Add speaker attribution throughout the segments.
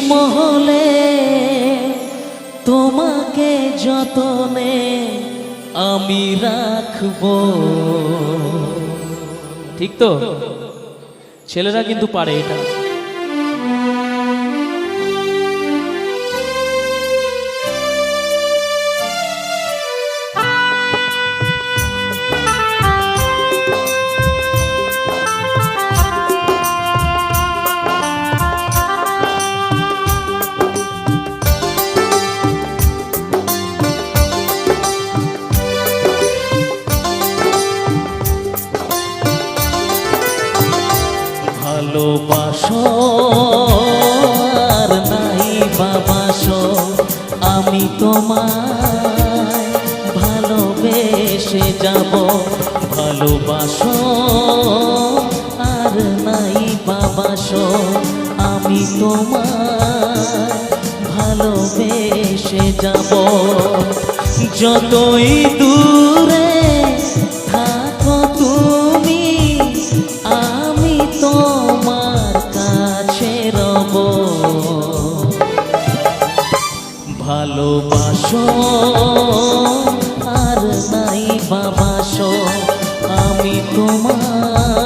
Speaker 1: মহলে তোমাকে যতনে আমি রাখব। ঠিক তো? ছেলেরা কিন্তু পারে এটা। আর নাই বাবাসো আমি তোমায় ভালোবেসে যাব। ভালোবাসো আর নাই বাবাসো আমি তোমায় ভালোবেসে যাব। যতই দূরে আমি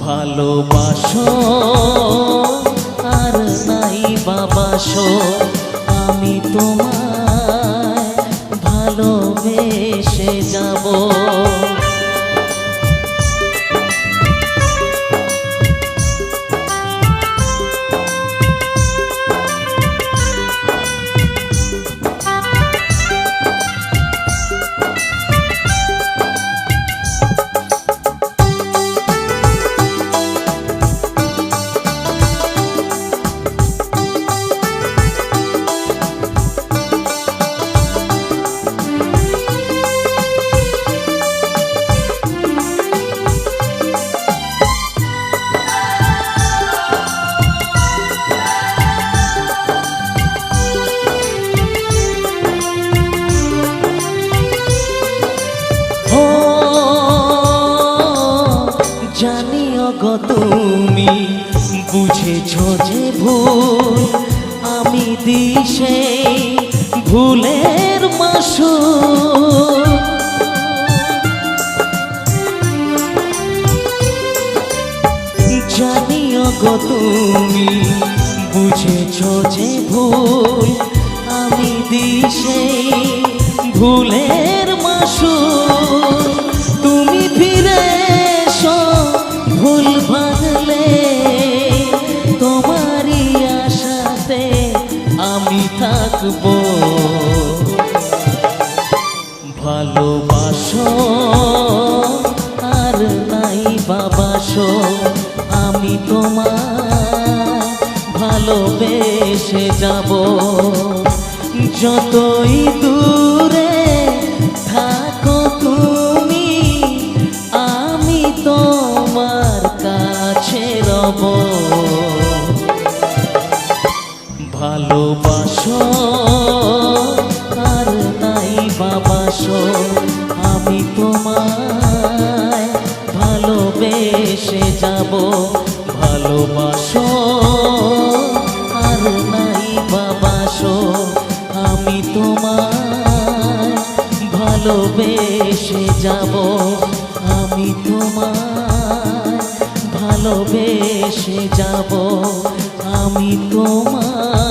Speaker 1: ভালোবাসো আর নাই বাবাসো আমি তোমায় গো তুমি, বুঝেছ যে ভুল আমি দিশে ভুলের মাসু জানিও গো তুমি, বুঝেছ যে ভুল আমি দিশে ভুলের মাসু আসব ভালোবাসো, আর নাই বাবাসো, আমি তোমার ভালোবেসে যাব। যতই দূরে থাকো তুমি, আমি তোমার কাছে রব। ভালোবাসো, আর নাই বাবাসো আমি তোমায় ভালোবেসে যাব। ভালোবাসো, আর নাই বাবাসো আমি তোমায় ভালোবেসে যাব। আমি তোমায় ভালোবেসে যাব। আমি তোমার